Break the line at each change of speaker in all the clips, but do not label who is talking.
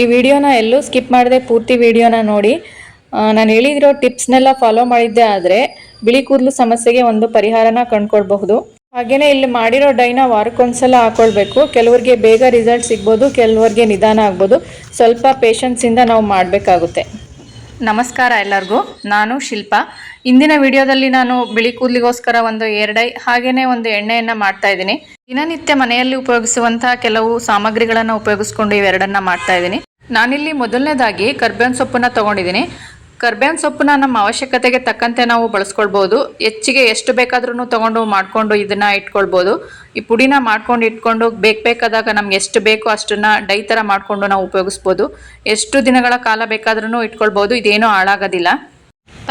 ಈ ವಿಡಿಯೋನ ಎಲ್ಲೂ ಸ್ಕಿಪ್ ಮಾಡದೆ ಪೂರ್ತಿ ವಿಡಿಯೋನ ನೋಡಿ. ನಾನು ಹೇಳಿದಿರೋ ಟಿಪ್ಸ್ನೆಲ್ಲ ಫಾಲೋ ಮಾಡಿದ್ದೆ ಆದರೆ ಬಿಳಿ ಕೂದಲು ಸಮಸ್ಯೆಗೆ ಒಂದು ಪರಿಹಾರನ ಕಂಡುಕೊಳ್ಬಹುದು. ಹಾಗೆಯೇ ಇಲ್ಲಿ ಮಾಡಿರೋ ಡೈನ ವಾರಕ್ಕೊಂದ್ಸಲ ಹಾಕ್ಕೊಳ್ಬೇಕು ಕೆಲವರಿಗೆ ಬೇಗ ರಿಸಲ್ಟ್ ಸಿಗ್ಬೋದು, ಕೆಲವರಿಗೆ ನಿಧಾನ ಆಗ್ಬೋದು. ಸ್ವಲ್ಪ ಪೇಷನ್ಸಿಂದ ನಾವು ಮಾಡಬೇಕಾಗುತ್ತೆ. ನಮಸ್ಕಾರ ಎಲ್ಲರಿಗೂ. ನಾನು ಶಿಲ್ಪ. ಇಂದಿನ ವಿಡಿಯೋದಲ್ಲಿ ನಾನು ಬಿಳಿ ಕೂದಲಿಗೋಸ್ಕರ ಒಂದು ಎರಡೈ ಹಾಗೆಯೇ ಒಂದು ಎಣ್ಣೆಯನ್ನು ಮಾಡ್ತಾ ಇದ್ದೀನಿ. ದಿನನಿತ್ಯ ಮನೆಯಲ್ಲಿ ಉಪಯೋಗಿಸುವಂತಹ ಕೆಲವು ಸಾಮಗ್ರಿಗಳನ್ನು ಉಪಯೋಗಿಸ್ಕೊಂಡು ಇವೆರಡನ್ನ ಮಾಡ್ತಾ ಇದ್ದೀನಿ. ನಾನಿಲ್ಲಿ ಮೊದಲನೇದಾಗಿ ಕರ್ಬೇವಿನ ಸೊಪ್ಪನ್ನ ತಗೊಂಡಿದ್ದೀನಿ. ಕರ್ಬೇವಿನ ಸೊಪ್ಪನ್ನ ನಮ್ಮ ಅವಶ್ಯಕತೆಗೆ ತಕ್ಕಂತೆ ನಾವು ಬಳಸ್ಕೊಳ್ಬೋದು. ಹೆಚ್ಚಿಗೆ ಎಷ್ಟು ಬೇಕಾದ್ರೂ ತಗೊಂಡು ಮಾಡಿಕೊಂಡು ಇದನ್ನ ಇಟ್ಕೊಳ್ಬೋದು. ಈ ಪುಡಿನ ಮಾಡ್ಕೊಂಡು ಇಟ್ಕೊಂಡು ಬೇಕು ಬೇಕಾದಾಗ ನಮ್ಗೆ ಎಷ್ಟು ಬೇಕೋ ಅಷ್ಟನ್ನು ಡೈ ಥರ ಮಾಡಿಕೊಂಡು ನಾವು ಉಪಯೋಗಿಸ್ಬೋದು. ಎಷ್ಟು ದಿನಗಳ ಕಾಲ ಬೇಕಾದ್ರೂ ಇಟ್ಕೊಳ್ಬೋದು. ಇದೇನೂ ಹಾಳಾಗೋದಿಲ್ಲ.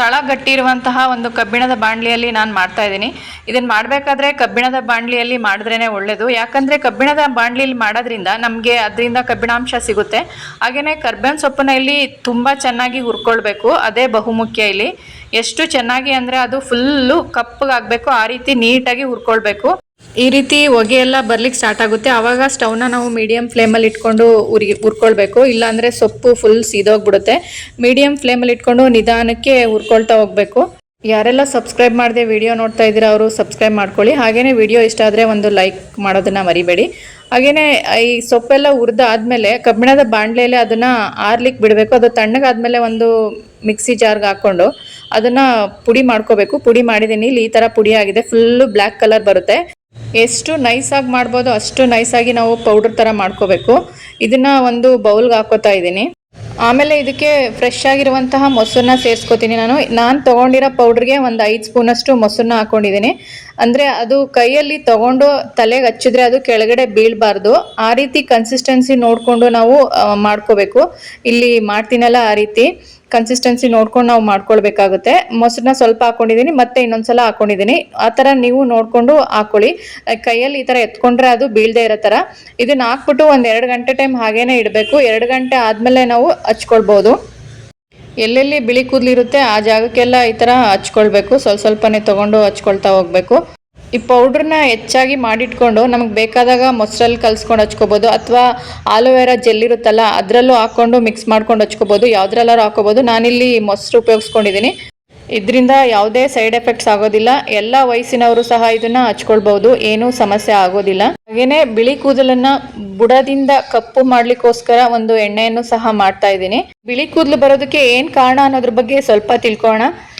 ತಳ ಗಟ್ಟಿರುವಂತಹ ಒಂದು ಕಬ್ಬಿಣದ ಬಾಣಲಿಯಲ್ಲಿ ನಾನು ಮಾಡ್ತಾ ಇದ್ದೀನಿ. ಇದನ್ನು ಮಾಡಬೇಕಾದ್ರೆ ಕಬ್ಬಿಣದ ಬಾಣಲಿಯಲ್ಲಿ ಮಾಡಿದ್ರೇ ಒಳ್ಳೆಯದು ಯಾಕಂದರೆ ಕಬ್ಬಿಣದ ಬಾಣಲಿಯಲ್ಲಿ ಮಾಡೋದ್ರಿಂದ ನಮಗೆ ಅದರಿಂದ ಕಬ್ಬಿಣಾಂಶ ಸಿಗುತ್ತೆ. ಹಾಗೆಯೇ ಕರ್ಬೇವಿನ ಸೊಪ್ಪನ್ನ ಇಲ್ಲಿ ತುಂಬ ಚೆನ್ನಾಗಿ ಹುರ್ಕೊಳ್ಬೇಕು. ಅದೇ ಬಹುಮುಖ್ಯ ಇಲ್ಲಿ. ಎಷ್ಟು ಚೆನ್ನಾಗಿ ಅಂದರೆ ಅದು ಫುಲ್ಲು ಕಪ್ಪಗಾಗಬೇಕು ಆ ರೀತಿ ನೀಟಾಗಿ ಹುರ್ಕೊಳ್ಬೇಕು. ಈ ರೀತಿ ಹೊಗೆ ಎಲ್ಲ ಬರ್ಲಿಕ್ಕೆ ಸ್ಟಾರ್ಟ್ ಆಗುತ್ತೆ. ಆವಾಗ ಸ್ಟವ್ನ ನಾವು ಮೀಡಿಯಂ ಫ್ಲೇಮಲ್ಲಿ ಇಟ್ಕೊಂಡು ಉರಿ ಹುರ್ಕೊಳ್ಬೇಕು ಇಲ್ಲಾಂದರೆ ಸೊಪ್ಪು ಫುಲ್ ಸೀದೋಗ್ಬಿಡುತ್ತೆ. ಮೀಡಿಯಂ ಫ್ಲೇಮಲ್ಲಿ ಇಟ್ಕೊಂಡು ನಿಧಾನಕ್ಕೆ ಹುರ್ಕೊಳ್ತಾ ಹೋಗಬೇಕು. ಯಾರೆಲ್ಲ ಸಬ್ಸ್ಕ್ರೈಬ್ ಮಾಡದೆ ವಿಡಿಯೋ ನೋಡ್ತಾ ಇದ್ದೀರಾ ಅವರು ಸಬ್ಸ್ಕ್ರೈಬ್ ಮಾಡ್ಕೊಳ್ಳಿ. ಹಾಗೇನೇ ವಿಡಿಯೋ ಇಷ್ಟ ಆದರೆ ಒಂದು ಲೈಕ್ ಮಾಡೋದನ್ನ ಮರಿಬೇಡಿ. ಹಾಗೇನೆ ಈ ಸೊಪ್ಪೆಲ್ಲ ಹುರಿದಾದ್ಮೇಲೆ ಕಬ್ಬಿಣದ ಬಾಣಲೆಯಲ್ಲಿ ಅದನ್ನ ಆರ್ಲಿಕ್ಕೆ ಬಿಡಬೇಕು. ಅದು ತಣ್ಣಗಾದ್ಮೇಲೆ ಒಂದು ಮಿಕ್ಸಿ ಜಾರ್ಗೆ ಹಾಕೊಂಡು ಅದನ್ನ ಪುಡಿ ಮಾಡ್ಕೋಬೇಕು. ಪುಡಿ ಮಾಡಿದ್ದೀನಿ ಇಲ್ಲಿ ಈ ಥರ ಪುಡಿ ಆಗಿದೆ. ಫುಲ್ಲು ಬ್ಲ್ಯಾಕ್ ಕಲರ್ ಬರುತ್ತೆ. ಎಷ್ಟು ನೈಸಾಗಿ ಮಾಡ್ಬೋದು ಅಷ್ಟು ನೈಸಾಗಿ ನಾವು ಪೌಡ್ರ್ ಥರ ಮಾಡ್ಕೋಬೇಕು. ಇದನ್ನ ಒಂದು ಬೌಲ್ಗೆ ಹಾಕೋತಾ ಇದ್ದೀನಿ. ಆಮೇಲೆ ಇದಕ್ಕೆ ಫ್ರೆಶ್ ಆಗಿರುವಂತಹ ಮೊಸರನ್ನ ಸೇರಿಸ್ಕೋತೀನಿ ನಾನು. ನಾನು ತೊಗೊಂಡಿರೋ ಪೌಡ್ರಿಗೆ ಒಂದು ಐದು ಸ್ಪೂನಷ್ಟು ಮೊಸರನ್ನ ಹಾಕೊಂಡಿದ್ದೀನಿ. ಅಂದರೆ ಅದು ಕೈಯಲ್ಲಿ ತೊಗೊಂಡು ತಲೆಗೆ ಹಚ್ಚಿದ್ರೆ ಅದು ಕೆಳಗಡೆ ಬೀಳಬಾರ್ದು. ಆ ರೀತಿ ಕನ್ಸಿಸ್ಟೆನ್ಸಿ ನೋಡಿಕೊಂಡು ನಾವು ಮಾಡ್ಕೋಬೇಕು. ಇಲ್ಲಿ ಮಾಡ್ತೀನಲ್ಲ ಆ ರೀತಿ. ಕನ್ಸಿಸ್ಟೆನ್ಸಿ ನೋಡ್ಕೊಂಡು ನಾವು ಮಾಡ್ಕೊಳ್ಬೇಕಾಗುತ್ತೆ. ಮೊಸರನ್ನ ಸ್ವಲ್ಪ ಹಾಕೊಂಡಿದ್ದೀನಿ ಮತ್ತೆ ಇನ್ನೊಂದ್ಸಲ ಹಾಕೊಂಡಿದ್ದೀನಿ ಆ ಥರ ನೀವು ನೋಡಿಕೊಂಡು ಹಾಕೊಳ್ಳಿ. ಕೈಯಲ್ಲಿ ಈ ಥರ ಎತ್ಕೊಂಡ್ರೆ ಅದು ಬೀಳದೆ ಇರೋ ಥರ. ಇದನ್ನ ಹಾಕ್ಬಿಟ್ಟು ಒಂದು ಎರಡು ಗಂಟೆ ಟೈಮ್ ಹಾಗೇನೆ ಇಡಬೇಕು. ಎರಡು ಗಂಟೆ ಆದಮೇಲೆ ನಾವು ಹಚ್ಕೊಳ್ಬೋದು. ಎಲ್ಲೆಲ್ಲಿ ಬಿಳಿ ಕೂದಲಿರುತ್ತೆ ಆ ಜಾಗಕ್ಕೆಲ್ಲ ಈ ಥರ ಹಚ್ಕೊಳ್ಬೇಕು. ಸ್ವಲ್ಪ ಸ್ವಲ್ಪನೇ ತೊಗೊಂಡು ಹಚ್ಕೊಳ್ತಾ ಹೋಗಬೇಕು. ಈ ಪೌಡ್ರನ್ನ ಹೆಚ್ಚಾಗಿ ಮಾಡಿಟ್ಕೊಂಡು ನಮಗೆ ಬೇಕಾದಾಗ ಮೊಸರಲ್ಲಿ ಕಲ್ಸ್ಕೊಂಡು ಹಚ್ಕೋಬೋದು ಅಥವಾ ಆಲೋವೆರಾ ಜೆಲ್ ಇರುತ್ತಲ್ಲ ಅದರಲ್ಲೂ ಹಾಕ್ಕೊಂಡು ಮಿಕ್ಸ್ ಮಾಡ್ಕೊಂಡು ಹಚ್ಕೋಬೋದು. ಯಾವುದ್ರಲ್ಲಾರು ಹಾಕೋಬೋದು ನಾನಿಲ್ಲಿ ಮೊಸರು ಉಪಯೋಗಿಸ್ಕೊಂಡಿದ್ದೀನಿ ಇದರಿಂದ ಯಾವುದೇ ಸೈಡ್ ಎಫೆಕ್ಟ್ಸ್ ಆಗೋದಿಲ್ಲ. ಎಲ್ಲ ವಯಸ್ಸಿನವರು ಸಹ ಇದನ್ನ ಹಚ್ಕೊಳ್ಬಹುದು ಏನೂ ಸಮಸ್ಯೆ ಆಗೋದಿಲ್ಲ. ಹಾಗೇನೆ ಬಿಳಿ ಕೂದಲನ್ನ ಬುಡದಿಂದ ಕಪ್ಪು ಮಾಡ್ಲಿಕ್ಕೋಸ್ಕರ ಒಂದು ಎಣ್ಣೆಯನ್ನು ಸಹ ಮಾಡ್ತಾ ಇದ್ದೀನಿ. ಬಿಳಿ ಕೂದಲು ಬರೋದಕ್ಕೆ ಏನ್ ಕಾರಣ ಅನ್ನೋದ್ರ ಬಗ್ಗೆ ಸ್ವಲ್ಪ ತಿಳ್ಕೊಳ್ಳೋಣ ಆ,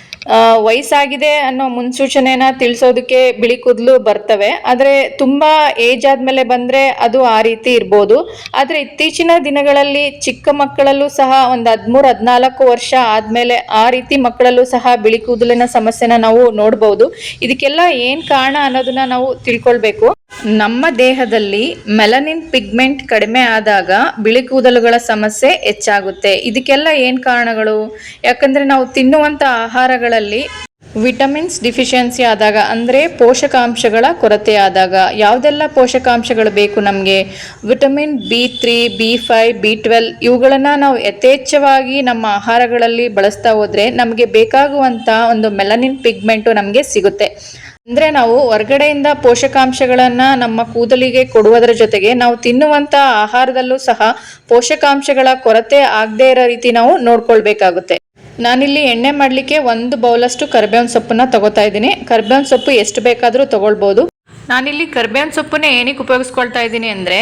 ವಯಸ್ಸಾಗಿದೆ ಅನ್ನೋ ಮುನ್ಸೂಚನೆನ ತಿಳಿಸೋದಕ್ಕೆ ಬಿಳಿ ಕೂದಲು ಬರ್ತವೆ. ಆದರೆ ತುಂಬ ಏಜ್ ಆದಮೇಲೆ ಬಂದರೆ ಅದು ಆ ರೀತಿ ಇರ್ಬೋದು. ಆದರೆ ಇತ್ತೀಚಿನ ದಿನಗಳಲ್ಲಿ ಚಿಕ್ಕ ಮಕ್ಕಳಲ್ಲೂ ಸಹ ಒಂದು ಹದಿಮೂರು, ಹದಿನಾಲ್ಕು ವರ್ಷ ಆದಮೇಲೆ ಆ ರೀತಿ ಮಕ್ಕಳಲ್ಲೂ ಸಹ ಬಿಳಿ ಕೂದಲಿನ ಸಮಸ್ಯೆನ ನಾವು ನೋಡ್ಬೋದು. ಇದಕ್ಕೆಲ್ಲ ಏನು ಕಾರಣ ಅನ್ನೋದನ್ನ ನಾವು ತಿಳ್ಕೊಳ್ಬೇಕು. ನಮ್ಮ ದೇಹದಲ್ಲಿ ಮೆಲನಿನ್ ಪಿಗ್ಮೆಂಟ್ ಕಡಿಮೆ ಆದಾಗ ಬಿಳಿ ಕೂದಲುಗಳ ಸಮಸ್ಯೆ ಹೆಚ್ಚಾಗುತ್ತೆ. ಇದಕ್ಕೆಲ್ಲ ಏನು ಕಾರಣಗಳು? ಯಾಕಂದ್ರೆ ನಾವು ತಿನ್ನುವಂತ ಆಹಾರಗಳಲ್ಲಿ ವಿಟಮಿನ್ಸ್ ಡಿಫಿಷಿಯನ್ಸಿ ಆದಾಗ, ಅಂದರೆ ಪೋಷಕಾಂಶಗಳ ಕೊರತೆ ಆದಾಗ, ಯಾವುದೆಲ್ಲ ಪೋಷಕಾಂಶಗಳು ಬೇಕು ನಮಗೆ? Vitamin B three B five B twelve ಇವುಗಳನ್ನು ನಾವು ಯಥೇಚ್ಛವಾಗಿ ನಮ್ಮ ಆಹಾರಗಳಲ್ಲಿ ಬಳಸ್ತಾ ಹೋದರೆ ನಮಗೆ ಬೇಕಾಗುವಂಥ ಒಂದು ಮೆಲನಿನ್ ಪಿಗ್ಮೆಂಟು ನಮಗೆ ಸಿಗುತ್ತೆ. ಅಂದರೆ ನಾವು ಹೊರಗಡೆಯಿಂದ ಪೋಷಕಾಂಶಗಳನ್ನು ನಮ್ಮ ಕೂದಲಿಗೆ ಕೊಡುವುದರ ಜೊತೆಗೆ ನಾವು ತಿನ್ನುವಂಥ ಆಹಾರದಲ್ಲೂ ಸಹ ಪೋಷಕಾಂಶಗಳ ಕೊರತೆ ಆಗದೇ ಇರೋ ರೀತಿ ನಾವು ನೋಡ್ಕೊಳ್ಬೇಕಾಗುತ್ತೆ. ನಾನಿಲ್ಲಿ ಎಣ್ಣೆ ಮಾಡಲಿಕ್ಕೆ ಒಂದು ಬೌಲಷ್ಟು ಕರ್ಬೇವಿನ ಸೊಪ್ಪನ್ನ ತಗೋತಾ ಇದ್ದೀನಿ. ಕರ್ಬೇವಿನ ಸೊಪ್ಪು ಎಷ್ಟು ಬೇಕಾದರೂ ತಗೊಳ್ಬೋದು. ನಾನಿಲ್ಲಿ ಕರ್ಬೇವಿನ ಸೊಪ್ಪನ್ನೇ ಏನಕ್ಕೆ ಉಪಯೋಗಿಸ್ಕೊಳ್ತಾ ಇದ್ದೀನಿ ಅಂದರೆ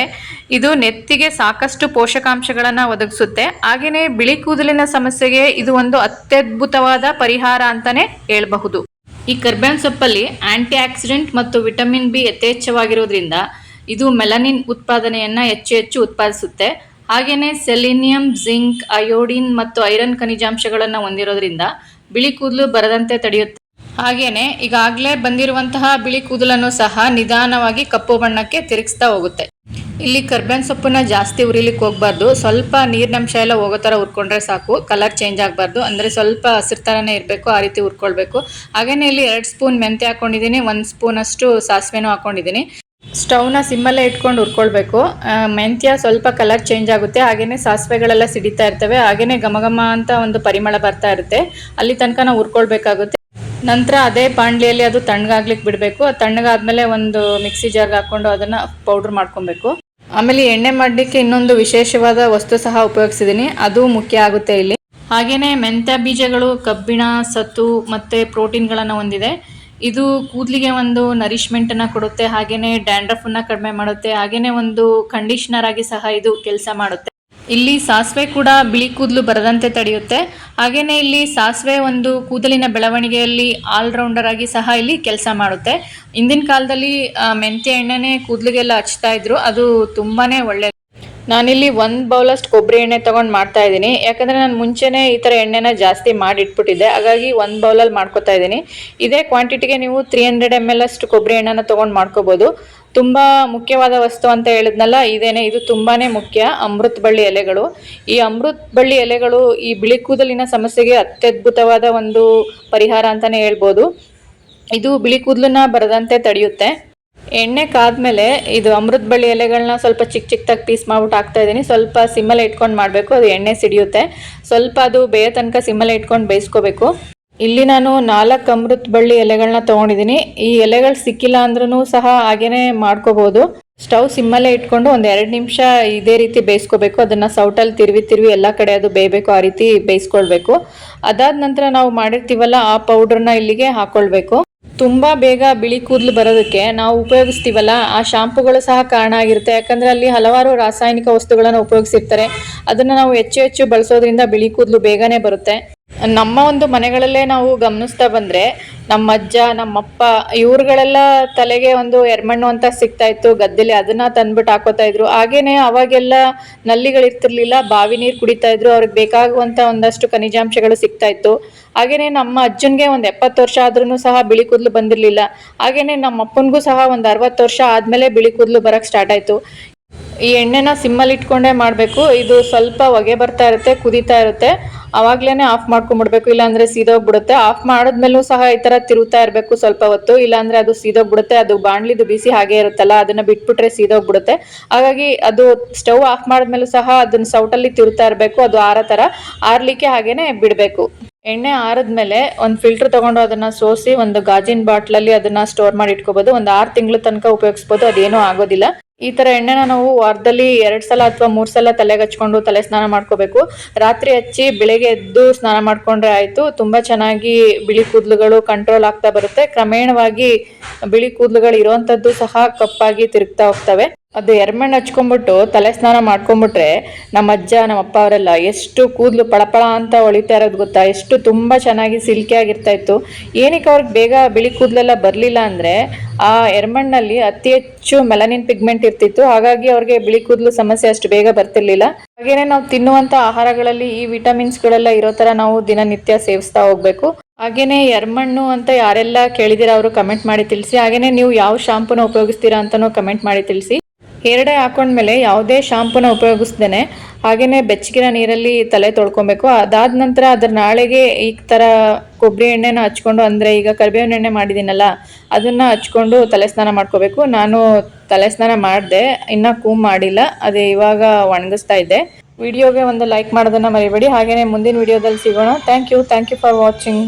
ಇದು ನೆತ್ತಿಗೆ ಸಾಕಷ್ಟು ಪೋಷಕಾಂಶಗಳನ್ನು ಒದಗಿಸುತ್ತೆ. ಹಾಗೆಯೇ ಬಿಳಿ ಕೂದಲಿನ ಸಮಸ್ಯೆಗೆ ಇದು ಒಂದು ಅತ್ಯದ್ಭುತವಾದ ಪರಿಹಾರ ಅಂತಾನೆ ಹೇಳಬಹುದು. ಈ ಕರ್ಬೇವಿನ ಸೊಪ್ಪಲ್ಲಿ ಆಂಟಿ ಆಕ್ಸಿಡೆಂಟ್ ಮತ್ತು ವಿಟಮಿನ್ ಬಿ ಯಥೇಚ್ಛವಾಗಿರೋದ್ರಿಂದ ಇದು ಮೆಲನಿನ್ ಉತ್ಪಾದನೆಯನ್ನು ಹೆಚ್ಚು ಹೆಚ್ಚು ಉತ್ಪಾದಿಸುತ್ತೆ. ಹಾಗೆಯೇ ಸೆಲಿನಿಯಂ, ಜಿಂಕ್, ಅಯೋಡಿನ್ ಮತ್ತು ಐರನ್ ಖನಿಜಾಂಶಗಳನ್ನು ಹೊಂದಿರೋದ್ರಿಂದ ಬಿಳಿ ಕೂದಲು ಬರದಂತೆ ತಡೆಯುತ್ತೆ. ಹಾಗೆಯೇ ಈಗಾಗಲೇ ಬಂದಿರುವಂತಹ ಬಿಳಿ ಕೂದಲನ್ನು ಸಹ ನಿಧಾನವಾಗಿ ಕಪ್ಪು ಬಣ್ಣಕ್ಕೆ ತಿರುಗಿಸ್ತಾ ಹೋಗುತ್ತೆ. ಇಲ್ಲಿ ಕರ್ಬೇವಿನ ಸೊಪ್ಪನ್ನ ಜಾಸ್ತಿ ಉರಿಲಿಕ್ಕೆ ಹೋಗ್ಬಾರ್ದು. ಸ್ವಲ್ಪ ನೀರಿನಂಶ ಎಲ್ಲ ಹೋಗೋ ಥರ ಉರ್ಕೊಂಡ್ರೆ ಸಾಕು. ಕಲರ್ ಚೇಂಜ್ ಆಗಬಾರ್ದು. ಅಂದರೆ ಸ್ವಲ್ಪ ಹಸಿರು ಥರನೇ ಇರಬೇಕು, ಆ ರೀತಿ ಉರ್ಕೊಳ್ಬೇಕು ಹಾಗೆಯೇ ಇಲ್ಲಿ ಎರಡು ಸ್ಪೂನ್ ಮೆಂತ್ಯ ಹಾಕೊಂಡಿದ್ದೀನಿ. ಒಂದು ಸ್ಪೂನ್ ಅಷ್ಟು ಸಾಸಿವೆನೂ ಹಾಕೊಂಡಿದ್ದೀನಿ. ಸ್ಟವ್ನ ಸಿಮ್ಮಲ್ಲೇ ಇಟ್ಕೊಂಡು ಉರ್ಕೊಳ್ಬೇಕು ಮೆಂತ್ಯ ಸ್ವಲ್ಪ ಕಲರ್ ಚೇಂಜ್ ಆಗುತ್ತೆ. ಹಾಗೆಯೇ ಸಾಸಿವೆಗಳೆಲ್ಲ ಸಿಡಿತಾ ಇರ್ತವೆ. ಹಾಗೆಯೇ ಘಮ ಘಮ ಅಂತ ಒಂದು ಪರಿಮಳ ಬರ್ತಾ ಇರುತ್ತೆ. ಅಲ್ಲಿ ತನಕ ನಾವು ಹುರ್ಕೊಳ್ಬೇಕಾಗುತ್ತೆ. ನಂತರ ಅದೇ ಪಾಂಡ್ಲಿಯಲ್ಲಿ ಅದು ತಣ್ಣಗಾಗ್ಲಿಕ್ಕೆ ಬಿಡಬೇಕು. ಅದು ತಣ್ಣಗಾದ್ಮೇಲೆ ಒಂದು ಮಿಕ್ಸಿ ಜಾರ್ಗೆ ಹಾಕೊಂಡು ಅದನ್ನು ಪೌಡ್ರ್ ಮಾಡ್ಕೊಬೇಕು. ಆಮೇಲೆ ಎಣ್ಣೆ ಮಾಡಲಿಕ್ಕೆ ಇನ್ನೊಂದು ವಿಶೇಷವಾದ ವಸ್ತು ಸಹ ಉಪಯೋಗಿಸಿದ್ದೀನಿ ಅದು ಮುಖ್ಯ ಆಗುತ್ತೆ ಇಲ್ಲಿ. ಹಾಗೆಯೇ ಮೆಂತ್ಯ ಬೀಜಗಳು, ಕಬ್ಬಿಣ, ಸತ್ತು ಮತ್ತು ಪ್ರೋಟೀನ್ಗಳನ್ನು ಹೊಂದಿದೆ. ಇದು ಕೂದಲಿಗೆ ಒಂದು ನರಿಶ್ಮೆಂಟನ್ನು ಕೊಡುತ್ತೆ ಹಾಗೆಯೇ ಡ್ಯಾಂಡ್ರಫನ್ನು ಕಡಿಮೆ ಮಾಡುತ್ತೆ ಹಾಗೆಯೇ ಒಂದು ಕಂಡೀಷ್ನರ್ ಆಗಿ ಸಹ ಇದು ಕೆಲಸ ಮಾಡುತ್ತೆ. ಇಲ್ಲಿ ಸಾಸಿವೆ ಕೂಡ ಬಿಳಿ ಕೂದಲು ಬರದಂತೆ ತಡೆಯುತ್ತೆ. ಹಾಗೆಯೇ ಇಲ್ಲಿ ಸಾಸಿವೆ ಒಂದು ಕೂದಲಿನ ಬೆಳವಣಿಗೆಯಲ್ಲಿ ಆಲ್ರೌಂಡರ್ ಆಗಿ ಸಹ ಇಲ್ಲಿ ಕೆಲಸ ಮಾಡುತ್ತೆ. ಇಂದಿನ ಕಾಲದಲ್ಲಿ ಮೆಂತ್ಯ ಎಣ್ಣೆನೇ ಕೂದಲಿಗೆಲ್ಲ ಹಚ್ತಾ ಇದ್ರು. ಅದು ತುಂಬಾನೇ ಒಳ್ಳೆಯದು ನಾನಿಲ್ಲಿ ಒಂದು ಬೌಲಷ್ಟು ಕೊಬ್ಬರಿ ಎಣ್ಣೆ ತೊಗೊಂಡು ಮಾಡ್ತಾ ಇದ್ದೀನಿ. ಯಾಕಂದರೆ ನಾನು ಮುಂಚೆನೇ ಈ ಥರ ಎಣ್ಣೆನ ಜಾಸ್ತಿ ಮಾಡಿ ಇಟ್ಬಿಟ್ಟಿದ್ದೆ ಹಾಗಾಗಿ ಒಂದು ಬೌಲಲ್ಲಿ ಮಾಡ್ಕೊತಾ ಇದ್ದೀನಿ. ಇದೇ ಕ್ವಾಂಟಿಟಿಗೆ ನೀವು ತ್ರೀ ಹಂಡ್ರೆಡ್ ಎಂ ಎಲ್ ಅಷ್ಟು ಕೊಬ್ಬರಿ ಎಣ್ಣೆನ ತೊಗೊಂಡು ಮಾಡ್ಕೋಬೋದು. ತುಂಬ ಮುಖ್ಯವಾದ ವಸ್ತು ಅಂತ ಹೇಳಿದ್ನಲ್ಲ, ಇದೇನೆ. ಇದು ತುಂಬಾನೇ ಮುಖ್ಯ. ಅಮೃತ ಬಳ್ಳಿ ಎಲೆಗಳು. ಈ ಅಮೃತ ಬಳ್ಳಿ ಎಲೆಗಳು ಈ ಬಿಳಿ ಕೂದಲಿನ ಸಮಸ್ಯೆಗೆ ಅತ್ಯದ್ಭುತವಾದ ಒಂದು ಪರಿಹಾರ ಅಂತಲೇ ಹೇಳ್ಬೋದು. ಇದು ಬಿಳಿ ಕೂದಲನ್ನ ಬರದಂತೆ ತಡೆಯುತ್ತೆ. ಎಣ್ಣೆ ಕಾದ್ಮೇಲೆ ಇದು ಅಮೃತ ಬಳ್ಳಿ ಎಲೆಗಳನ್ನ ಸ್ವಲ್ಪ ಚಿಕ್ಕ ಚಿಕ್ಕದಾಗಿ ಪೀಸ್ ಮಾಡ್ಬಿಟ್ಟು ಹಾಕ್ತಾ ಇದ್ದೀನಿ. ಸ್ವಲ್ಪ ಸಿಮ್ಮಲ್ಲಿ ಇಟ್ಕೊಂಡು ಮಾಡಬೇಕು, ಅದು ಎಣ್ಣೆ ಸಿಡಿಯುತ್ತೆ. ಸ್ವಲ್ಪ ಅದು ಬೇಯ ತನಕ ಸಿಮ್ಮಲ್ಲಿ ಇಟ್ಕೊಂಡು ಬೇಯಿಸ್ಕೋಬೇಕು. ಇಲ್ಲಿ ನಾನು ನಾಲ್ಕು ಅಮೃತ ಬಳ್ಳಿ ಎಲೆಗಳನ್ನ ತೊಗೊಂಡಿದ್ದೀನಿ. ಈ ಎಲೆಗಳು ಸಿಕ್ಕಿಲ್ಲ ಅಂದ್ರೂ ಸಹ ಹಾಗೇನೆ ಮಾಡ್ಕೋಬೋದು. ಸ್ಟವ್ ಸಿಮ್ಮಲ್ಲೇ ಇಟ್ಕೊಂಡು ಒಂದು ಎರಡು ನಿಮಿಷ ಇದೇ ರೀತಿ ಬೇಯಿಸ್ಕೋಬೇಕು. ಅದನ್ನು ಸೌಟಲ್ಲಿ ತಿರುವಿ ತಿರುವಿ ಎಲ್ಲ ಕಡೆ ಅದು ಬೇಯಬೇಕು, ಆ ರೀತಿ ಬೇಯಿಸ್ಕೊಳ್ಬೇಕು. ಅದಾದ ನಂತರ ನಾವು ಮಾಡಿರ್ತೀವಲ್ಲ, ಆ ಪೌಡ್ರನ್ನ ಇಲ್ಲಿಗೆ ಹಾಕ್ಕೊಳ್ಬೇಕು ತುಂಬಾ ಬೇಗ ಬಿಳಿ ಕೂದಲು ಬರೋದಕ್ಕೆ ನಾವು ಉಪಯೋಗಿಸ್ತೀವಲ್ಲ? ಆ ಶಾಂಪುಗಳು ಸಹ ಕಾರಣ ಆಗಿರುತ್ತೆ. ಯಾಕಂದರೆ ಅಲ್ಲಿ ಹಲವಾರು ರಾಸಾಯನಿಕ ವಸ್ತುಗಳನ್ನು ಉಪಯೋಗಿಸಿರ್ತಾರೆ. ಅದನ್ನು ನಾವು ಹೆಚ್ಚು ಹೆಚ್ಚು ಬಳಸೋದ್ರಿಂದ ಬಿಳಿ ಕೂದಲು ಬೇಗನೆ ಬರುತ್ತೆ. ನಮ್ಮ ಒಂದು ಮನೆಗಳಲ್ಲೇ ನಾವು ಗಮನಿಸ್ತಾ ಬಂದ್ರೆ ನಮ್ಮ ಅಜ್ಜ, ನಮ್ಮಪ್ಪ ಇವ್ರುಗಳೆಲ್ಲ ತಲೆಗೆ ಒಂದು ಎರ್ಮಣ್ಣು ಅಂತ ಸಿಗ್ತಾ ಇತ್ತು. ಗದ್ದೆಲಿ ಅದನ್ನ ತಂದ್ಬಿಟ್ಟು ಹಾಕೋತಾ ಇದ್ರು. ಹಾಗೇನೆ ಅವಾಗೆಲ್ಲ ನಲ್ಲಿಗಳಿರ್ತಿರ್ಲಿಲ್ಲ, ಬಾವಿ ನೀರು ಕುಡಿತಾ ಇದ್ರು. ಅವ್ರಿಗೆ ಬೇಕಾಗುವಂತ ಒಂದಷ್ಟು ಖನಿಜಾಂಶಗಳು ಸಿಗ್ತಾ ಇತ್ತು. ಹಾಗೇನೆ ನಮ್ಮ ಅಜ್ಜನ್ಗೆ ಒಂದು ಎಪ್ಪತ್ತು ವರ್ಷ ಆದ್ರೂ ಸಹ ಬಿಳಿ ಕೂದಲು ಬಂದಿರಲಿಲ್ಲ. ಹಾಗೇನೆ ನಮ್ಮ ಅಪ್ಪನಿಗೂ ಸಹ ಒಂದು ಅರವತ್ತು ವರ್ಷ ಆದ್ಮೇಲೆ ಬಿಳಿ ಕೂದಲು ಬರಕ್ ಸ್ಟಾರ್ಟ್ ಆಯ್ತು. ಈ ಎಣ್ಣೆನ ಸಿಮ್ಮಲ್ಲಿ ಇಟ್ಕೊಂಡೇ ಮಾಡಬೇಕು. ಇದು ಸ್ವಲ್ಪ ಹೊಗೆ ಬರ್ತಾ ಇರುತ್ತೆ, ಕುದಿತಾ ಇರುತ್ತೆ. ಅವಾಗ್ಲೇ ಆಫ್ ಮಾಡ್ಕೊಂಡ್ಬಿಡ್ಬೇಕು ಇಲ್ಲಾಂದ್ರೆ ಸೀದೋಗ್ಬಿಡುತ್ತೆ. ಆಫ್ ಮಾಡಿದ್ಮೇಲೂ ಸಹ ಈ ತರ ತಿರುಗ್ತಾ ಇರಬೇಕು ಸ್ವಲ್ಪ ಹೊತ್ತು, ಇಲ್ಲಾಂದ್ರೆ ಅದು ಸೀದೋಗ್ಬಿಡುತ್ತೆ, ಅದು ಬಾಣ್ಲಿದು ಬಿಸಿ ಹಾಗೆ ಇರುತ್ತಲ್ಲ, ಅದನ್ನ ಬಿಟ್ಬಿಟ್ರೆ ಸೀದೋಗ್ಬಿಡುತ್ತೆ. ಹಾಗಾಗಿ ಅದು ಸ್ಟವ್ ಆಫ್ ಮಾಡಿದ್ಮೇಲೂ ಸಹ ಅದನ್ನ ಸೌಟಲ್ಲಿ ತಿರುತ್ತಾ ಇರಬೇಕು, ಅದು ಆರ ತರ. ಆರ್ಲಿಕ್ಕೆ ಹಾಗೇನೆ ಬಿಡಬೇಕು. ಎಣ್ಣೆ ಆರಿದ್ಮೇಲೆ ಒಂದು ಫಿಲ್ಟರ್ ತಗೊಂಡು ಅದನ್ನ ಸೋಸಿ ಒಂದು ಗಾಜಿನ ಬಾಟ್ಲಲ್ಲಿ ಅದನ್ನ ಸ್ಟೋರ್ ಮಾಡಿ ಇಟ್ಕೋಬಹುದು ಒಂದು ಆರು ತಿಂಗಳ ತನಕ ಉಪಯೋಗಿಸ್ಬೋದು, ಅದೇನೂ ಆಗೋದಿಲ್ಲ. ಈ ತರ ಎಣ್ಣೆನ ನಾವು ವಾರದಲ್ಲಿ ಎರಡ್ ಸಲ ಅಥವಾ ಮೂರ್ ಸಲ ತಲೆಗೆ ಹಚ್ಕೊಂಡು ತಲೆ ಸ್ನಾನ ಮಾಡ್ಕೋಬೇಕು. ರಾತ್ರಿ ಹಚ್ಚಿ ಬೆಳಿಗ್ಗೆ ಎದ್ದು ಸ್ನಾನ ಮಾಡ್ಕೊಂಡ್ರೆ ಆಯ್ತು. ತುಂಬಾ ಚೆನ್ನಾಗಿ ಬಿಳಿ ಕೂದಲುಗಳು ಕಂಟ್ರೋಲ್ ಆಗ್ತಾ ಬರುತ್ತೆ. ಕ್ರಮೇಣವಾಗಿ ಬಿಳಿ ಕೂದಲುಗಳು ಇರುವಂತದ್ದು ಸಹ ಕಪ್ಪಾಗಿ ತಿರುಗ್ತಾ ಹೋಗ್ತವೆ. ಅದು ಎರ್ಮಣ್ಣು ಹಚ್ಕೊಂಡ್ಬಿಟ್ಟು ತಲೆ ಸ್ನಾನ ಮಾಡ್ಕೊಂಡ್ಬಿಟ್ರೆ ನಮ್ಮ ಅಜ್ಜ, ನಮ್ಮ ಅಪ್ಪ ಅವರೆಲ್ಲ ಎಷ್ಟು ಕೂದಲು ಪಳಪಳ ಅಂತ ಹೊಳಿತಾ ಇರೋದು ಗೊತ್ತಾ? ಎಷ್ಟು ತುಂಬಾ ಚೆನ್ನಾಗಿ ಸಿಲ್ಕಿ ಆಗಿರ್ತಾ ಇತ್ತು. ಏನಕ್ಕೆ ಅವ್ರಿಗೆ ಬೇಗ ಬಿಳಿ ಕೂದಲೆಲ್ಲ ಬರಲಿಲ್ಲ ಅಂದ್ರೆ ಆ ಎರ್ಮಣ್ಣಲ್ಲಿ ಅತಿ ಹೆಚ್ಚು ಮೆಲನಿನ್ ಪಿಗ್ಮೆಂಟ್ ಇರ್ತಿತ್ತು. ಹಾಗಾಗಿ ಅವ್ರಿಗೆ ಬಿಳಿ ಕೂದಲು ಸಮಸ್ಯೆ ಅಷ್ಟು ಬೇಗ ಬರ್ತಿರ್ಲಿಲ್ಲ. ಹಾಗೇನೆ ನಾವು ತಿನ್ನುವಂತ ಆಹಾರಗಳಲ್ಲಿ ಈ ವಿಟಮಿನ್ಸ್ಗಳೆಲ್ಲ ಇರೋ ಥರ ನಾವು ದಿನನಿತ್ಯ ಸೇವಿಸ್ತಾ ಹೋಗ್ಬೇಕು. ಹಾಗೇನೆ ಎರ್ಮಣ್ಣು ಅಂತ ಯಾರೆಲ್ಲ ಕೇಳಿದಿರ ಅವರು ಕಮೆಂಟ್ ಮಾಡಿ ತಿಳಿಸಿ. ಹಾಗೇನೆ ನೀವು ಯಾವ ಶಾಂಪೂನ ಉಪಯೋಗಿಸ್ತೀರಾ ಅಂತಾನೂ ಕಮೆಂಟ್ ಮಾಡಿ ತಿಳಿಸಿ. ಹೇರಡೆ ಹಾಕೊಂಡ್ಮೇಲೆ ಯಾವುದೇ ಶಾಂಪೂನ ಉಪಯೋಗಿಸ್ದೇನೆ ಹಾಗೆಯೇ ಬೆಚ್ಚಗಿನ ನೀರಲ್ಲಿ ತಲೆ ತೊಳ್ಕೊಬೇಕು. ಅದಾದ ನಂತರ ಅದರ ನಾಳೆಗೆ ಈ ಥರ ಕೊಬ್ಬರಿ ಎಣ್ಣೆನ ಹಚ್ಕೊಂಡು, ಅಂದರೆ ಈಗ ಕರಿಬೇವಿನ ಎಣ್ಣೆ ಮಾಡಿದ್ದೀನಲ್ಲ, ಅದನ್ನು ಹಚ್ಕೊಂಡು ತಲೆ ಸ್ನಾನ ಮಾಡ್ಕೋಬೇಕು. ನಾನು ತಲೆ ಸ್ನಾನ ಮಾಡಿದೆ, ಇನ್ನೂ ಕೂಮ್ ಮಾಡಿಲ್ಲ, ಅದೇ ಇವಾಗ ಒಣಗಿಸ್ತಾ ಇದ್ದೆ. ವಿಡಿಯೋಗೆ ಒಂದು ಲೈಕ್ ಮಾಡೋದನ್ನು ಮರಿಬೇಡಿ. ಹಾಗೆಯೇ ಮುಂದಿನ ವಿಡಿಯೋದಲ್ಲಿ ಸಿಗೋಣ. Thank you thank you for watching